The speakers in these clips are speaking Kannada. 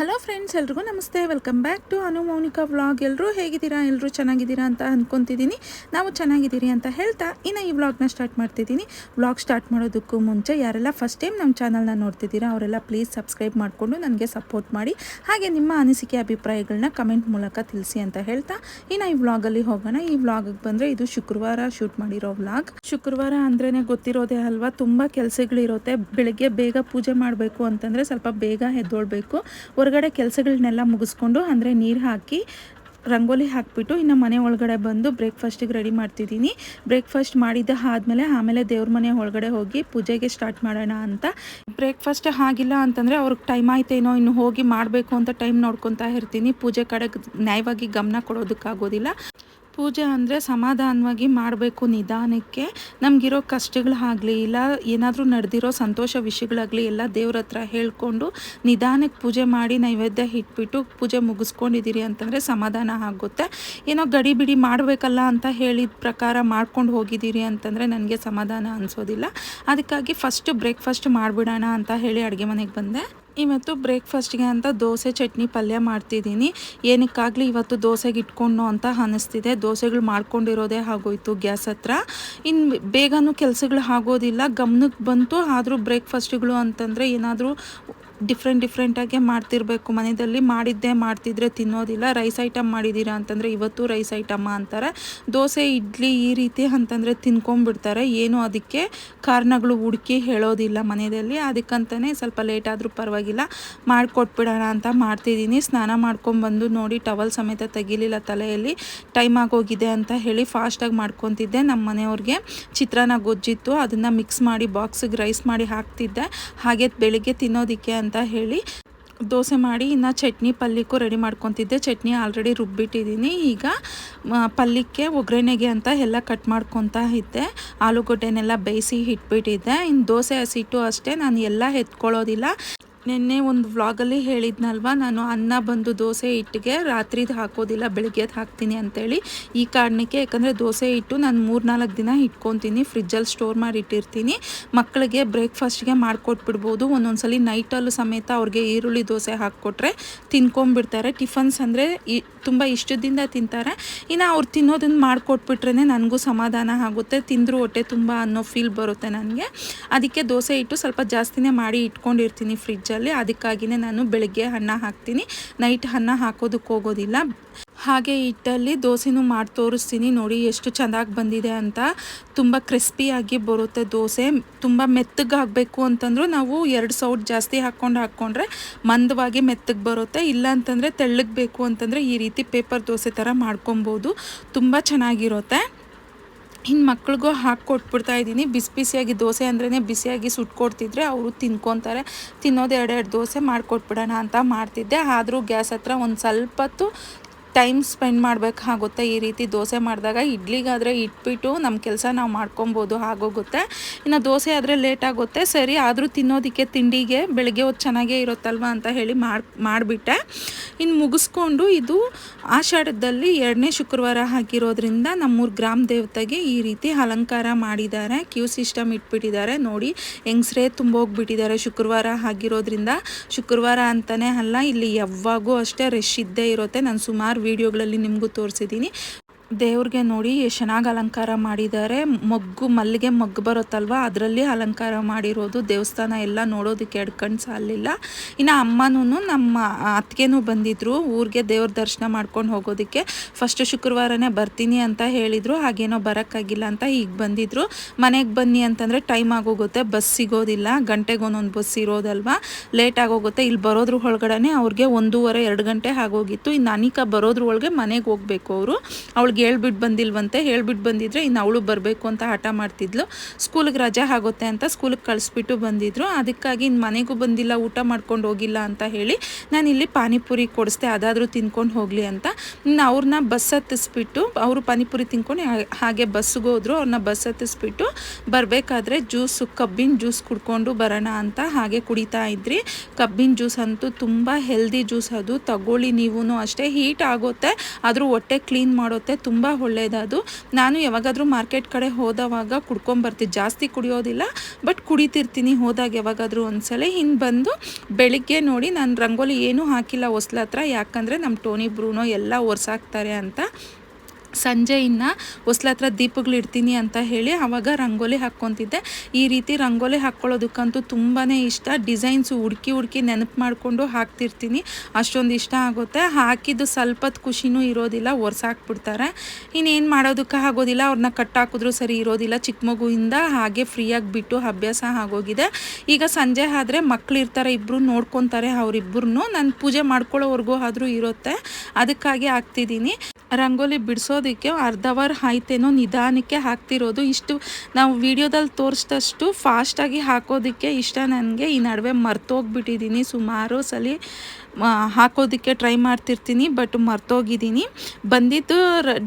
ಹಲೋ ಫ್ರೆಂಡ್ಸ್ ಎಲ್ರಿಗೂ ನಮಸ್ತೆ. Welcome back to Anu Mounika vlog ಎಲ್ಲರೂ ಹೇಗಿದ್ದೀರಾ? ಎಲ್ಲರೂ ಚೆನ್ನಾಗಿದ್ದೀರಾ ಅಂತ ಅಂದ್ಕೊತಿದ್ದೀನಿ ನಾವು ಚೆನ್ನಾಗಿದ್ದೀರಿ ಅಂತ ಹೇಳ್ತಾ ಇನ್ನು ಈ ವ್ಲಾಗ್ನ ಸ್ಟಾರ್ಟ್ ಮಾಡ್ತಿದ್ದೀನಿ. ವ್ಲಾಗ್ ಸ್ಟಾರ್ಟ್ ಮಾಡೋದಕ್ಕೂ ಮುಂಚೆ ಯಾರೆಲ್ಲ ಫಸ್ಟ್ ಟೈಮ್ ನಮ್ಮ ಚಾನಲ್ನ ನೋಡ್ತಿದ್ದೀರಾ, ಅವರೆಲ್ಲ ಪ್ಲೀಸ್ ಸಬ್ಸ್ಕ್ರೈಬ್ ಮಾಡಿಕೊಂಡು ನನಗೆ ಸಪೋರ್ಟ್ ಮಾಡಿ. ಹಾಗೆ ನಿಮ್ಮ ಅನಿಸಿಕೆ ಅಭಿಪ್ರಾಯಗಳನ್ನ ಕಮೆಂಟ್ ಮೂಲಕ ತಿಳಿಸಿ ಅಂತ ಹೇಳ್ತಾ ಇನ್ನು ಈ ವ್ಲಾಗಲ್ಲಿ ಹೋಗೋಣ. ಈ ವ್ಲಾಗಿಗೆ ಬಂದರೆ ಇದು ಶುಕ್ರವಾರ ಶೂಟ್ ಮಾಡಿರೋ ವ್ಲಾಗ್ ಶುಕ್ರವಾರ ಅಂದ್ರೇ ಗೊತ್ತಿರೋದೇ ಅಲ್ವಾ? ತುಂಬ ಕೆಲಸಗಳಿರುತ್ತೆ. ಬೆಳಗ್ಗೆ ಬೇಗ ಪೂಜೆ ಮಾಡಬೇಕು ಅಂತಂದರೆ ಸ್ವಲ್ಪ ಬೇಗ ಎದ್ದೊಳ್ಬೇಕು. ಹೊರಗಡೆ ಕೆಲಸಗಳನ್ನೆಲ್ಲ ಮುಗಿಸ್ಕೊಂಡು ಅಂದರೆ ನೀರು ಹಾಕಿ, ರಂಗೋಲಿ ಹಾಕಿಬಿಟ್ಟು ಇನ್ನು ಮನೆ ಒಳಗಡೆ ಬಂದು ಬ್ರೇಕ್ಫಾಸ್ಟಿಗೆ ರೆಡಿ ಮಾಡ್ತಿದ್ದೀನಿ. ಬ್ರೇಕ್ಫಾಸ್ಟ್ ಮಾಡಿದ್ದ ಆದಮೇಲೆ ಆಮೇಲೆ ದೇವ್ರ ಮನೆ ಒಳಗಡೆ ಹೋಗಿ ಪೂಜೆಗೆ ಸ್ಟಾರ್ಟ್ ಮಾಡೋಣ ಅಂತ. ಬ್ರೇಕ್ಫಾಸ್ಟ್ ಆಗಿಲ್ಲ ಅಂತಂದರೆ ಅವ್ರಿಗೆ ಟೈಮ್ ಆಯ್ತೇನೋ ಇನ್ನು ಹೋಗಿ ಮಾಡಬೇಕು ಅಂತ ಟೈಮ್ ನೋಡ್ಕೊತಾ ಇರ್ತೀನಿ. ಪೂಜೆ ಕಡೆಗೆ ನ್ಯಾಯವಾಗಿ ಗಮನ ಕೊಡೋದಕ್ಕಾಗೋದಿಲ್ಲ. ಪೂಜೆ ಅಂದರೆ ಸಮಾಧಾನವಾಗಿ ಮಾಡಬೇಕು ನಿಧಾನಕ್ಕೆ. ನಮಗಿರೋ ಕಷ್ಟಗಳಾಗಲಿ ಇಲ್ಲ ಏನಾದರೂ ನಡೆದಿರೋ ಸಂತೋಷ ವಿಷಯಗಳಾಗಲಿ ಎಲ್ಲ ದೇವ್ರ ಹತ್ರ ಹೇಳ್ಕೊಂಡು ನಿಧಾನಕ್ಕೆ ಪೂಜೆ ಮಾಡಿ ನೈವೇದ್ಯ ಇಟ್ಬಿಟ್ಟು ಪೂಜೆ ಮುಗಿಸ್ಕೊಂಡಿದ್ದೀರಿ ಅಂತಂದರೆ ಸಮಾಧಾನ ಆಗುತ್ತೆ. ಏನೋ ಗಡಿ ಬಿಡಿ ಮಾಡಬೇಕಲ್ಲ ಅಂತ ಹೇಳಿದ ಪ್ರಕಾರ ಮಾಡ್ಕೊಂಡು ಹೋಗಿದ್ದೀರಿ ಅಂತಂದರೆ ನನಗೆ ಸಮಾಧಾನ ಅನಿಸೋದಿಲ್ಲ. ಅದಕ್ಕಾಗಿ ಫಸ್ಟ್ ಬ್ರೇಕ್ಫಾಸ್ಟ್ ಮಾಡಿಬಿಡೋಣ ಅಂತ ಹೇಳಿ ಅಡುಗೆ ಮನೆಗೆ ಬಂದೆ. ಇವತ್ತು ಬ್ರೇಕ್ಫಾಸ್ಟ್ಗೆ ಅಂತ ದೋಸೆ, ಚಟ್ನಿ, ಪಲ್ಯ ಮಾಡ್ತಿದ್ದೀನಿ. ಏನಕ್ಕಾಗಲಿ ಇವತ್ತು ದೋಸೆಗೆ ಇಟ್ಕೊಂಡು ಅಂತ ಅನ್ನಿಸ್ತಿದೆ ದೋಸೆಗಳು ಮಾಡ್ಕೊಂಡಿರೋದೇ ಆಗೋಯ್ತು ಗ್ಯಾಸ್ ಹತ್ರ. ಇನ್ನು ಬೇಗನೂ ಕೆಲಸಗಳು ಆಗೋದಿಲ್ಲ. ಗಮನಕ್ಕೆ ಬಂತು. ಆದರೂ ಬ್ರೇಕ್ಫಾಸ್ಟ್ಗಳು ಅಂತಂದರೆ ಏನಾದರೂ ಡಿಫ್ರೆಂಟ್ ಡಿಫ್ರೆಂಟಾಗೆ ಮಾಡ್ತಿರ್ಬೇಕು. ಮನೆಯಲ್ಲಿ ಮಾಡಿದ್ದೇ ಮಾಡ್ತಿದ್ರೆ ತಿನ್ನೋದಿಲ್ಲ. ರೈಸ್ ಐಟಮ್ ಮಾಡಿದ್ದೀರಾ ಅಂತಂದರೆ ಇವತ್ತು ರೈಸ್ ಐಟಮ್ಮ ಅಂತಾರೆ. ದೋಸೆ, ಇಡ್ಲಿ ಈ ರೀತಿ ಅಂತಂದರೆ ತಿನ್ಕೊಂಬಿಡ್ತಾರೆ ಏನು ಅದಕ್ಕೆ ಕಾರಣಗಳು ಹುಡುಕಿ ಹೇಳೋದಿಲ್ಲ ಮನೆಯಲ್ಲಿ. ಅದಕ್ಕಂತಲೇ ಸ್ವಲ್ಪ ಲೇಟ್ ಆದರೂ ಪರವಾಗಿಲ್ಲ. ಮಾಡಿಕೊಟ್ಬಿಡೋಣ ಅಂತ ಮಾಡ್ತಿದ್ದೀನಿ. ಸ್ನಾನ ಮಾಡ್ಕೊಂಬಂದು ನೋಡಿ ಟವಲ್ ಸಮೇತ ತೆಗಿಲಿಲ್ಲ ತಲೆಯಲ್ಲಿ. ಟೈಮ್ ಆಗೋಗಿದೆ ಅಂತ ಹೇಳಿ ಫಾಸ್ಟಾಗಿ ಮಾಡ್ಕೊತಿದ್ದೆ. ನಮ್ಮ ಮನೆಯವ್ರಿಗೆ ಚಿತ್ರಾನ್ನ ಗೊಜ್ಜಿತ್ತು. ಅದನ್ನು ಮಿಕ್ಸ್ ಮಾಡಿ ಬಾಕ್ಸಿಗೆ ರೈಸ್ ಮಾಡಿ ಹಾಕ್ತಿದ್ದೆ. ಹಾಗೆ ಬೆಳಿಗ್ಗೆ ತಿನ್ನೋದಕ್ಕೆ ಅಂತ ಹೇಳಿ ದೋಸೆ ಮಾಡಿ ಇನ್ನು ಚಟ್ನಿ ಪಲ್ಯಕ್ಕೂ ರೆಡಿ ಮಾಡ್ಕೊತಿದ್ದೆ. ಚಟ್ನಿ ಆಲ್ರೆಡಿ ರುಬ್ಬಿಟ್ಟಿದ್ದೀನಿ. ಈಗ ಪಲ್ಯಕ್ಕೆ ಒಗ್ಗರಣೆಗೆ ಅಂತ ಎಲ್ಲ ಕಟ್ ಮಾಡ್ಕೊತಾ ಇದ್ದೆ. ಆಲೂಗಡ್ಡೆನೆಲ್ಲ ಬೇಯಿಸಿ ಇಟ್ಬಿಟ್ಟಿದ್ದೆ ಇನ್ನು ದೋಸೆ ಹಸಿಟ್ಟು ಅಷ್ಟೇ. ನಾನು ಎಲ್ಲ ಎತ್ಕೊಳ್ಳೋದಿಲ್ಲ. ನಿನ್ನೆ ಒಂದು ವ್ಲಾಗಲ್ಲಿ ಹೇಳಿದ್ನಲ್ವ, ನಾನು ಅನ್ನ ಬಂದು ದೋಸೆ ಹಿಟ್ಟಿಗೆ ರಾತ್ರಿದು ಹಾಕೋದಿಲ್ಲ ಬೆಳಗ್ಗೆದು ಹಾಕ್ತೀನಿ ಅಂತೇಳಿ. ಈ ಕಾರಣಕ್ಕೆ ಯಾಕಂದರೆ ದೋಸೆ ಹಿಟ್ಟು ನಾನು ಮೂರು ನಾಲ್ಕು ದಿನ ಇಟ್ಕೊತೀನಿ, ಫ್ರಿಜ್ಜಲ್ಲಿ ಸ್ಟೋರ್ ಮಾಡಿ ಇಟ್ಟಿರ್ತೀನಿ ಮಕ್ಕಳಿಗೆ ಬ್ರೇಕ್ಫಾಸ್ಟ್ಗೆ ಮಾಡಿಕೊಟ್ಬಿಡ್ಬೋದು. ಸಲ ನೈಟಲ್ಲೂ ಸಮೇತ ಅವ್ರಿಗೆ ಈರುಳ್ಳಿ ದೋಸೆ ಹಾಕ್ಕೊಟ್ರೆ ತಿನ್ಕೊಂಬಿಡ್ತಾರೆ ಟಿಫನ್ಸ್ ಅಂದರೆ ಈ ತುಂಬ ಇಷ್ಟದಿಂದ ತಿಂತಾರೆ. ಇನ್ನು ಅವ್ರು ತಿನ್ನೋದನ್ನು ಮಾಡಿಕೊಟ್ಬಿಟ್ರೆ ನನಗೂ ಸಮಾಧಾನ ಆಗುತ್ತೆ. ತಿಂದರೂ ಹೊಟ್ಟೆ ತುಂಬ ಅನ್ನೋ ಫೀಲ್ ಬರುತ್ತೆ ನನಗೆ. ಅದಕ್ಕೆ ದೋಸೆ ಇಟ್ಟು ಸ್ವಲ್ಪ ಜಾಸ್ತಿನೇ ಮಾಡಿ ಇಟ್ಕೊಂಡಿರ್ತೀನಿ ಫ್ರಿಜ್ಜಲ್ಲಿ ಅದಕ್ಕಾಗಿಯೇ ನಾನು ಬೆಳಗ್ಗೆ ಅನ್ನ ಹಾಕ್ತೀನಿ. ನೈಟ್ ಅನ್ನ ಹಾಕೋದಕ್ಕೆ ಹೋಗೋದಿಲ್ಲ. ಹಾಗೆ ಹಿಟ್ಟಲ್ಲಿ ದೋಸೆನೂ ಮಾಡಿ ತೋರಿಸ್ತೀನಿ. ನೋಡಿ ಎಷ್ಟು ಚೆನ್ನಾಗಿ ಬಂದಿದೆ ಅಂತ. ತುಂಬ ಕ್ರಿಸ್ಪಿಯಾಗಿ ಬರುತ್ತೆ ದೋಸೆ. ತುಂಬ ಮೆತ್ತಗಾಗಬೇಕು ಅಂತಂದರೂ ನಾವು ಎರಡು ಸೌಟ್ ಜಾಸ್ತಿ ಹಾಕ್ಕೊಂಡು ಹಾಕ್ಕೊಂಡ್ರೆ ಮಂದವಾಗಿ ಮೆತ್ತಗೆ ಬರುತ್ತೆ. ಇಲ್ಲ ಅಂತಂದರೆ ತೆಳ್ಳಗೆ ಬೇಕು ಅಂತಂದರೆ ಈ ರೀತಿ ಪೇಪರ್ ದೋಸೆ ಥರ ಮಾಡ್ಕೊಬೋದು. ತುಂಬ ಚೆನ್ನಾಗಿರುತ್ತೆ. ಇನ್ನು ಮಕ್ಳಿಗೂ ಹಾಕಿ ಕೊಟ್ಬಿಡ್ತಾ ಇದ್ದೀನಿ. ಬಿಸಿ ಬಿಸಿಯಾಗಿ ದೋಸೆ ಅಂದ್ರೇ ಬಿಸಿಯಾಗಿ ಸುಟ್ಕೊಡ್ತಿದ್ರೆ ಅವರು ತಿನ್ಕೊತಾರೆ. ತಿನ್ನೋದು ಎರಡೆರಡು ದೋಸೆ ಮಾಡಿಕೊಟ್ಬಿಡೋಣ ಅಂತ ಮಾಡ್ತಿದ್ದೆ. ಆದರೂ ಗ್ಯಾಸ್ ಹತ್ರ ಒಂದು ಸ್ವಲ್ಪ ಹೊತ್ತು ಟೈಮ್ ಸ್ಪೆಂಡ್ ಮಾಡಬೇಕಾಗುತ್ತೆ ಈ ರೀತಿ ದೋಸೆ ಮಾಡಿದಾಗ. ಇಡ್ಲಿಗಾದರೆ ಇಟ್ಬಿಟ್ಟು ನಮ್ಮ ಕೆಲಸ ನಾವು ಮಾಡ್ಕೊಬೋದು, ಆಗೋಗುತ್ತೆ. ಇನ್ನು ದೋಸೆ ಆದರೆ ಲೇಟ್ ಆಗುತ್ತೆ. ಸರಿ, ಆದರೂ ತಿನ್ನೋದಕ್ಕೆ ತಿಂಡಿಗೆ ಬೆಳಗ್ಗೆ ಹೊತ್ತು ಚೆನ್ನಾಗೇ ಇರುತ್ತಲ್ವ ಅಂತ ಹೇಳಿ ಮಾಡಿ, ಮಾಡಿಬಿಟ್ಟೆ. ಇನ್ನು ಮುಗಿಸ್ಕೊಂಡು ಇದು ಆಷಾಢದಲ್ಲಿ ಎರಡನೇ ಶುಕ್ರವಾರ ಹಾಕಿರೋದ್ರಿಂದ ನಮ್ಮೂರು ಗ್ರಾಮ ದೇವತೆಗೆ ಈ ರೀತಿ ಅಲಂಕಾರ ಮಾಡಿದ್ದಾರೆ. ಕ್ಯೂ ಸಿಸ್ಟಮ್ ಇಟ್ಬಿಟ್ಟಿದ್ದಾರೆ. ನೋಡಿ, ಹೆಂಗ್ಸ್ರೇ ತುಂಬೋಗ್ಬಿಟ್ಟಿದ್ದಾರೆ ಶುಕ್ರವಾರ ಆಗಿರೋದ್ರಿಂದ ಶುಕ್ರವಾರ ಅಂತಲೇ ಅಲ್ಲ, ಇಲ್ಲಿ ಯಾವಾಗೂ ಅಷ್ಟೇ ರಶ್ ಇದ್ದೇ ಇರುತ್ತೆ. ನಾನು ಸುಮಾರು ವೀಡಿಯೋಗಳಲ್ಲಿ ನಿಮಗೂ ತೋರಿಸಿದ್ದೀನಿ. ದೇವ್ರಿಗೆ ನೋಡಿ ಚೆನ್ನಾಗಿ ಅಲಂಕಾರ ಮಾಡಿದ್ದಾರೆ. ಮೊಗ್ಗು ಮಲ್ಲಿಗೆ ಮೊಗ್ಗು ಬರುತ್ತಲ್ವ? ಅದರಲ್ಲಿ ಅಲಂಕಾರ ಮಾಡಿರೋದು. ದೇವಸ್ಥಾನ ಎಲ್ಲ ನೋಡೋದಕ್ಕೆ ಎರಡು ಕಣ್ಣು ಸಾಲಿಲ್ಲ. ಇನ್ನು ಅಮ್ಮನೂ ನಮ್ಮ ಅತ್ತಿಗೆನೂ ಬಂದಿದ್ದರು ಊರಿಗೆ ದೇವ್ರ ದರ್ಶನ ಮಾಡ್ಕೊಂಡು ಹೋಗೋದಕ್ಕೆ. ಫಸ್ಟ್ ಶುಕ್ರವಾರನೇ ಬರ್ತೀನಿ ಅಂತ ಹೇಳಿದರು. ಹಾಗೇನೋ ಬರೋಕ್ಕಾಗಿಲ್ಲ ಅಂತ ಈಗ ಬಂದಿದ್ದರು ಮನೆಗೆ ಬನ್ನಿ ಅಂತಂದರೆ ಟೈಮ್ ಆಗೋಗುತ್ತೆ. ಬಸ್ ಸಿಗೋದಿಲ್ಲ. ಗಂಟೆಗೆ ಬಸ್ ಇರೋದಲ್ವ? ಲೇಟ್ ಆಗೋಗುತ್ತೆ. ಇಲ್ಲಿ ಬರೋದ್ರ ಒಳಗಡೆ ಅವ್ರಿಗೆ ಒಂದೂವರೆ, ಎರಡು ಗಂಟೆ ಆಗೋಗಿತ್ತು ಇನ್ನು ಅನಿಕಾ ಬರೋದ್ರ ಒಳಗೆ ಮನೆಗೆ ಹೋಗಬೇಕು ಅವರು. ಅವಳಿಗೆ ಹೇಳ್ಬಿಟ್ಟು ಬಂದಿಲ್ವಂತೆ ಹೇಳ್ಬಿಟ್ಟು ಬಂದಿದ್ರೆ ಇನ್ನು ಅವಳು ಬರಬೇಕು ಅಂತ ಹಠ ಮಾಡ್ತಿದ್ಲು. ಸ್ಕೂಲ್ಗೆ ರಜೆ ಆಗುತ್ತೆ ಅಂತ ಸ್ಕೂಲಿಗೆ ಕಳಿಸ್ಬಿಟ್ಟು ಬಂದಿದ್ರು. ಅದಕ್ಕಾಗಿ ಇನ್ನು ಮನೆಗೂ ಬಂದಿಲ್ಲ, ಊಟ ಮಾಡ್ಕೊಂಡು ಹೋಗಿಲ್ಲ ಅಂತ ಹೇಳಿ ನಾನು ಇಲ್ಲಿ ಪಾನಿಪುರಿ ಕೊಡಿಸ್ದೆ, ಅದಾದರೂ ತಿನ್ಕೊಂಡು ಹೋಗಲಿ ಅಂತ. ಇನ್ನು ಅವ್ರನ್ನ ಬಸ್ ಹತ್ತಿಸ್ಬಿಟ್ಟು, ಅವರು ಪಾನಿಪುರಿ ತಿನ್ಕೊಂಡು ಹಾಗೆ ಬಸ್ಸಿಗೆ ಹೋದ್ರು ಅವ್ರನ್ನ ಬಸ್ ಹತ್ತಿಸ್ಬಿಟ್ಟು ಬರಬೇಕಾದ್ರೆ ಜ್ಯೂಸು, ಕಬ್ಬಿನ ಜ್ಯೂಸ್ ಕುಡ್ಕೊಂಡು ಬರೋಣ ಅಂತ ಹಾಗೆ ಕುಡಿತಾ ಇದ್ರಿ. ಕಬ್ಬಿನ ಜ್ಯೂಸ್ ಅಂತೂ ತುಂಬ ಹೆಲ್ದಿ ಜ್ಯೂಸ್ ಅದು. ತಗೊಳ್ಳಿ ನೀವೂ ಅಷ್ಟೇ ಹೀಟ್ ಆಗುತ್ತೆ, ಆದರೂ ಹೊಟ್ಟೆ ಕ್ಲೀನ್ ಮಾಡುತ್ತೆ ತುಂಬ ಒಳ್ಳೆಯದದು ನಾನು ಯಾವಾಗಾದರೂ ಮಾರ್ಕೆಟ್ ಕಡೆ ಹೋದವಾಗ ಕುಡ್ಕೊಂಬರ್ತೀನಿ ಜಾಸ್ತಿ ಕುಡಿಯೋದಿಲ್ಲ, ಬಟ್ ಕುಡಿತಿರ್ತೀನಿ ಹೋದಾಗ ಯಾವಾಗಾದರೂ ಒಂದ್ಸಲ. ಹಿಂಗೆ ಬಂದು ಬೆಳಿಗ್ಗೆ ನೋಡಿ ನಾನು ರಂಗೋಲಿ ಏನೂ ಹಾಕಿಲ್ಲ ಹೊಸ್ಲ ಹತ್ರ ಯಾಕಂದರೆ ನಮ್ಮ ಟೋನಿ, ಬ್ರೂನೋ ಎಲ್ಲ ಒರ್ಸಾಕ್ತಾರೆ ಅಂತ. ಸಂಜೆ ಇನ್ನು ಹೊಸ್ಲ ಹತ್ರ ದೀಪಗಳು ಇಡ್ತೀನಿ ಅಂತ ಹೇಳಿ ಆವಾಗ ರಂಗೋಲಿ ಹಾಕ್ಕೊತಿದ್ದೆ. ಈ ರೀತಿ ರಂಗೋಲಿ ಹಾಕ್ಕೊಳ್ಳೋದಕ್ಕಂತೂ ತುಂಬಾ ಇಷ್ಟ. ಡಿಸೈನ್ಸು ಹುಡುಕಿ ಹುಡುಕಿ ನೆನಪು ಮಾಡಿಕೊಂಡು ಹಾಕ್ತಿರ್ತೀನಿ. ಅಷ್ಟೊಂದು ಇಷ್ಟ ಆಗುತ್ತೆ. ಹಾಕಿದ್ದು ಸ್ವಲ್ಪದ ಖುಷಿನೂ ಇರೋದಿಲ್ಲ, ಒರ್ಸಾಕ್ಬಿಡ್ತಾರೆ. ಇನ್ನೇನು ಮಾಡೋದಕ್ಕೆ ಆಗೋದಿಲ್ಲ. ಅವ್ರನ್ನ ಕಟ್ಟಾಕಿದ್ರು ಸರಿ ಇರೋದಿಲ್ಲ. ಚಿಕ್ಕ ಮಗುವಿಂದ ಹಾಗೆ ಫ್ರೀಯಾಗಿ ಬಿಟ್ಟು ಅಭ್ಯಾಸ ಆಗೋಗಿದೆ. ಈಗ ಸಂಜೆ ಆದರೆ ಮಕ್ಕಳು ಇರ್ತಾರೆ ಇಬ್ಬರು ನೋಡ್ಕೊತಾರೆ ಅವರಿಬ್ಬರು ನಾನು ಪೂಜೆ ಮಾಡ್ಕೊಳ್ಳೋವರೆಗೂ ಆದರೂ ಇರುತ್ತೆ. ಅದಕ್ಕಾಗಿ ಹಾಕ್ತಿದ್ದೀನಿ. ರಂಗೋಲಿ ಬಿಡಿಸೋದಕ್ಕೆ ಅರ್ಧ ಅವರ್ ಆಯ್ತೇನೋ ನಿಧಾನಕ್ಕೆ ಹಾಕ್ತಿರೋದು. ಇಷ್ಟು ನಾವು ವಿಡಿಯೋದಲ್ಲಿ ತೋರಿಸಿದಷ್ಟು ಫಾಸ್ಟಾಗಿ ಹಾಕೋದಕ್ಕೆ ಇಷ್ಟ ನನಗೆ. ಈ ನಡುವೆ ಮರ್ತೋಗ್ಬಿಟ್ಟಿದ್ದೀನಿ. ಸುಮಾರು ಸಲ ಹಾಕೋದಕ್ಕೆ ಟ್ರೈ ಮಾಡ್ತಿರ್ತೀನಿ, ಬಟ್ ಮರ್ತೋಗಿದ್ದೀನಿ. ಬಂದಿದ್ದು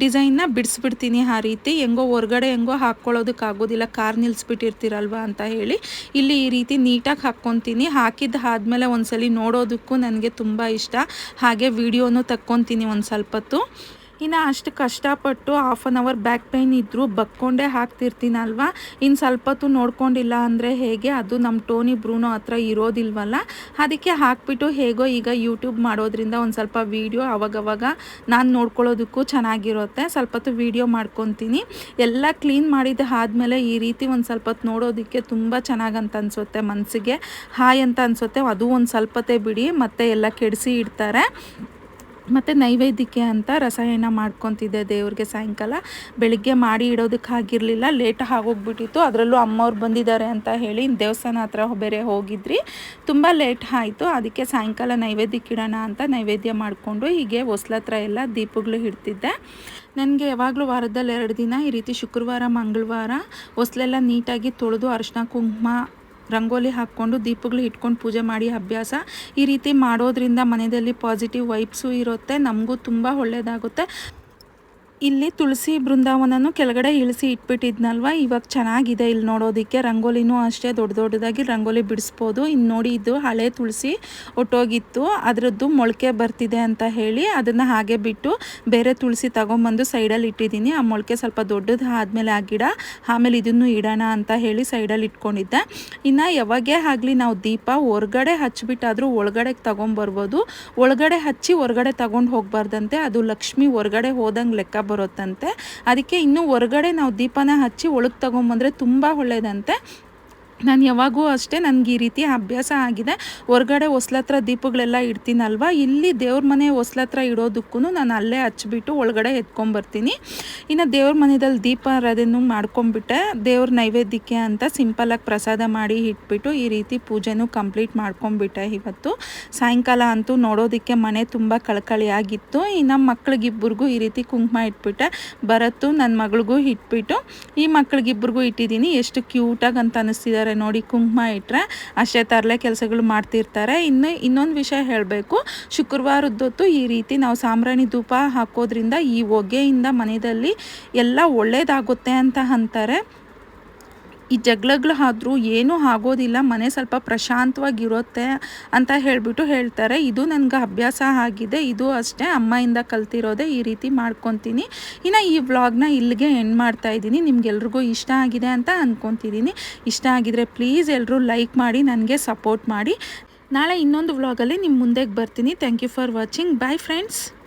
ಡಿಸೈನ್ನ ಬಿಡಿಸ್ಬಿಡ್ತೀನಿ ಆ ರೀತಿ. ಹೆಂಗೋ ಹೊರ್ಗಡೆ ಹೆಂಗೋ ಹಾಕ್ಕೊಳ್ಳೋದಕ್ಕಾಗೋದಿಲ್ಲ ಕಾರ್ ನಿಲ್ಲಿಸ್ಬಿಟ್ಟಿರ್ತೀರಲ್ವ ಅಂತ ಹೇಳಿ. ಇಲ್ಲಿ ಈ ರೀತಿ ನೀಟಾಗಿ ಹಾಕ್ಕೊತೀನಿ. ಹಾಕಿದ್ದು ಆದಮೇಲೆ ಒಂದ್ಸಲಿ ನೋಡೋದಕ್ಕೂ ನನಗೆ ತುಂಬ ಇಷ್ಟ. ಹಾಗೆ ವಿಡಿಯೋನು ತಕ್ಕೊತೀನಿ ಒಂದು ಸ್ವಲ್ಪ ಹೊತ್ತು ಇನ್ನು ಅಷ್ಟು ಕಷ್ಟಪಟ್ಟು half an hour back pain ಇದ್ದರೂ ಬಕ್ಕೊಂಡೇ ಹಾಕ್ತಿರ್ತೀನಲ್ವ? ಇನ್ನು ಸ್ವಲ್ಪ ಹೊತ್ತು ನೋಡ್ಕೊಂಡಿಲ್ಲ ಅಂದರೆ ಹೇಗೆ? ಅದು ನಮ್ಮ ಟೋನಿ ಬ್ರೂನೋ ಹತ್ರ ಇರೋದಿಲ್ವಲ್ಲ? ಅದಕ್ಕೆ ಹಾಕ್ಬಿಟ್ಟು ಹೇಗೋ ಈಗ ಯೂಟ್ಯೂಬ್ ಮಾಡೋದ್ರಿಂದ ಒಂದು ಸ್ವಲ್ಪ ವೀಡಿಯೋ ಅವಾಗವಾಗ ನಾನು ನೋಡ್ಕೊಳ್ಳೋದಕ್ಕೂ ಚೆನ್ನಾಗಿರುತ್ತೆ. ಸ್ವಲ್ಪ ಹೊತ್ತು ವೀಡಿಯೋ ಮಾಡ್ಕೊತೀನಿ. ಎಲ್ಲ ಕ್ಲೀನ್ ಮಾಡಿದ ಆದಮೇಲೆ ಈ ರೀತಿ ಒಂದು ಸ್ವಲ್ಪ ಹೊತ್ತು ನೋಡೋದಕ್ಕೆ ತುಂಬ ಚೆನ್ನಾಗಂತ ಅನಿಸುತ್ತೆ ಮನಸ್ಸಿಗೆ ಹಾಯ್ ಅಂತ ಅನಿಸುತ್ತೆ. ಅದು ಒಂದು ಸ್ವಲ್ಪತೆ ಬಿಡಿ. ಮತ್ತೆ ಎಲ್ಲ ಕೆಡಿಸಿ ಇಡ್ತಾರೆ. ಮತ್ತು ನೈವೇದ್ಯಕ್ಕೆ ಅಂತ ರಸಾಯನ ಮಾಡ್ಕೊತಿದ್ದೆ ದೇವ್ರಿಗೆ ಸಾಯಂಕಾಲ. ಬೆಳಿಗ್ಗೆ ಮಾಡಿ ಇಡೋದಕ್ಕೆ ಆಗಿರಲಿಲ್ಲ ಲೇಟ್ ಆಗೋಗ್ಬಿಟ್ಟಿತ್ತು. ಅದರಲ್ಲೂ ಅಮ್ಮವ್ರು ಬಂದಿದ್ದಾರೆ ಅಂತ ಹೇಳಿ ದೇವಸ್ಥಾನ ಹತ್ರ ಬೇರೆ ಹೋಗಿದ್ರಿ. ತುಂಬ ಲೇಟ್ ಆಯಿತು. ಅದಕ್ಕೆ ಸಾಯಂಕಾಲ ನೈವೇದ್ಯಕ್ಕೆ ಇಡೋಣ ಅಂತ ನೈವೇದ್ಯ ಮಾಡಿಕೊಂಡು ಹೀಗೆ ಹೊಸ್ಲತ್ರ ಎಲ್ಲ ದೀಪಗಳು ಇಡ್ತಿದ್ದೆ. ನನಗೆ ಯಾವಾಗಲೂ ವಾರದಲ್ಲಿ ಎರಡು ದಿನ ಈ ರೀತಿ ಶುಕ್ರವಾರ, ಮಂಗಳವಾರ ಹೊಸ್ಲೆಲ್ಲ ನೀಟಾಗಿ ತೊಳೆದು ಅರಿಶಿನ ಕುಂಕುಮ ರಂಗೋಲಿ ಹಾಕ್ಕೊಂಡು ದೀಪಗಳು ಇಟ್ಕೊಂಡು ಪೂಜೆ ಮಾಡಿ ಅಭ್ಯಾಸ ಈ ರೀತಿ ಮಾಡೋದ್ರಿಂದ ಮನೆಯಲ್ಲಿ ಪಾಸಿಟಿವ್ ವೈಬ್ಸು ಇರುತ್ತೆ. ನಮಗೂ ತುಂಬ ಒಳ್ಳೆಯದಾಗುತ್ತೆ ಇಲ್ಲಿ ತುಳಸಿ ಬೃಂದಾವನನು ಕೆಳಗಡೆ ಇಳಿಸಿ ಇಟ್ಬಿಟ್ಟಿದ್ನಲ್ವ? ಇವಾಗ ಚೆನ್ನಾಗಿದೆ ಇಲ್ಲಿ ನೋಡೋದಕ್ಕೆ. ರಂಗೋಲಿನೂ ಅಷ್ಟೇ ದೊಡ್ಡ ದೊಡ್ಡದಾಗಿ ರಂಗೋಲಿ ಬಿಡಿಸ್ಬೋದು. ಇನ್ನು ನೋಡಿ ಇದು ಹಳೆ ತುಳಸಿ ಒಟ್ಟೋಗಿತ್ತು. ಅದರದ್ದು ಮೊಳಕೆ ಬರ್ತಿದೆ ಅಂತ ಹೇಳಿ ಅದನ್ನು ಹಾಗೆ ಬಿಟ್ಟು ಬೇರೆ ತುಳಸಿ ತಗೊಂಬಂದು ಸೈಡಲ್ಲಿ ಇಟ್ಟಿದ್ದೀನಿ. ಆ ಮೊಳಕೆ ಸ್ವಲ್ಪ ದೊಡ್ಡದು ಆದಮೇಲೆ ಆ ಗಿಡ, ಆಮೇಲೆ ಇದನ್ನು ಇಡೋಣ ಅಂತ ಹೇಳಿ ಸೈಡಲ್ಲಿ ಇಟ್ಕೊಂಡಿದ್ದೆ. ಇನ್ನು ಯಾವಾಗೇ ಆಗಲಿ ನಾವು ದೀಪ ಹೊರಗಡೆ ಹಚ್ಚಿಬಿಟ್ಟಾದರೂ ಒಳಗಡೆ ತೊಗೊಂಬರ್ಬೋದು. ಒಳಗಡೆ ಹಚ್ಚಿ ಹೊರಗಡೆ ತಗೊಂಡು ಹೋಗಬಾರ್ದಂತೆ. ಅದು ಲಕ್ಷ್ಮಿ ಹೊರಗಡೆ ಹೋದಂಗೆ ಲೆಕ್ಕ ಬರುತ್ತಂತೆ. ಅದಕ್ಕೆ ಇನ್ನೂ ಹೊರಗಡೆ ನಾವು ದೀಪನ ಹಚ್ಚಿ ಒಳಗೆ ತೊಗೊಂಬಂದರೆ ತುಂಬ ಒಳ್ಳೆಯದಂತೆ ನಾನು ಯಾವಾಗೂ ಅಷ್ಟೇ ನನಗೆ ಈ ರೀತಿ ಅಭ್ಯಾಸ ಆಗಿದೆ. ಹೊರಗಡೆ ಹೊಸ್ಲತ್ರ ದೀಪಗಳೆಲ್ಲ ಇಡ್ತೀನಲ್ವ? ಇಲ್ಲಿ ದೇವ್ರ ಮನೆ ಹೊಸ್ಲತ್ರ ಇಡೋದಕ್ಕೂ ನಾನು ಅಲ್ಲೇ ಹಚ್ಚಿಬಿಟ್ಟು ಒಳಗಡೆ ಎತ್ಕೊಂಬರ್ತೀನಿ. ಇನ್ನು ದೇವ್ರ ಮನೆಯಲ್ಲಿ ದೀಪ ಅದನ್ನು ಮಾಡ್ಕೊಂಬಿಟ್ಟೆ. ದೇವ್ರ ನೈವೇದ್ಯಕ್ಕೆ ಅಂತ ಸಿಂಪಲಾಗಿ ಪ್ರಸಾದ ಮಾಡಿ ಇಟ್ಬಿಟ್ಟು ಈ ರೀತಿ ಪೂಜೆನೂ ಕಂಪ್ಲೀಟ್ ಮಾಡ್ಕೊಂಬಿಟ್ಟೆ ಇವತ್ತು. ಸಾಯಂಕಾಲ ಅಂತೂ ನೋಡೋದಕ್ಕೆ ಮನೆ ತುಂಬ ಕಳಕಳಿಯಾಗಿತ್ತು. ಇನ್ನು ಮಕ್ಳಿಗಿಬ್ಬರಿಗೂ ಈ ರೀತಿ ಕುಂಕುಮ ಇಟ್ಬಿಟ್ಟೆ. ಬರತ್ತು ನನ್ನ ಮಗಳಿಗೂ ಇಟ್ಬಿಟ್ಟು, ಈ ಮಕ್ಳಿಗಿಬ್ಬರಿಗೂ ಇಟ್ಟಿದ್ದೀನಿ. ಎಷ್ಟು ಕ್ಯೂಟಾಗಿ ಅಂತ ನೋಡಿ, ಕುಂಕುಮ ಇಟ್ಟರೆ ಅಷ್ಟೇ ತರಲೆ ಕೆಲಸಗಳು ಮಾಡ್ತಿರ್ತಾರೆ. ಇನ್ನು ಇನ್ನೊಂದು ವಿಷಯ ಹೇಳಬೇಕು ಶುಕ್ರವಾರದ್ದೊತ್ತು ಈ ರೀತಿ ನಾವು ಸಾಂಬ್ರಾಣಿ ಧೂಪ ಹಾಕೋದ್ರಿಂದ ಈ ಹೊಗೆಯಿಂದ ಮನೆಯಲ್ಲಿ ಎಲ್ಲ ಒಳ್ಳೆಯದಾಗುತ್ತೆ ಅಂತ ಅಂತಾರೆ. ಈ ಜಗಳಗಳು ಆದರೂ ಏನೂ ಆಗೋದಿಲ್ಲ, ಮನೆ ಸ್ವಲ್ಪ ಪ್ರಶಾಂತವಾಗಿರುತ್ತೆ ಅಂತ ಹೇಳಿಬಿಟ್ಟು ಹೇಳ್ತಾರೆ. ಇದು ನನಗೆ ಅಭ್ಯಾಸ ಆಗಿದೆ, ಇದು ಅಷ್ಟೇ. ಅಮ್ಮಯಿಂದ ಕಲ್ತಿರೋದೆ ಈ ರೀತಿ ಮಾಡ್ಕೊತೀನಿ. ಇನ್ನು ಈ ವ್ಲಾಗ್ನ ಇಲ್ಲಿಗೆ ಎಂಡ್ ಮಾಡ್ತಾ ಇದ್ದೀನಿ. ನಿಮ್ಗೆಲ್ರಿಗೂ ಇಷ್ಟ ಆಗಿದೆ ಅಂತ ಅಂದ್ಕೊತಿದ್ದೀನಿ ಇಷ್ಟ ಆಗಿದರೆ ಪ್ಲೀಸ್ ಎಲ್ಲರೂ ಲೈಕ್ ಮಾಡಿ, ನನಗೆ ಸಪೋರ್ಟ್ ಮಾಡಿ. ನಾಳೆ ಇನ್ನೊಂದು ವ್ಲಾಗಲ್ಲಿ ನಿಮ್ಮ ಮುಂದೆಗೆ ಬರ್ತೀನಿ. Thank you for watching. Bye friends.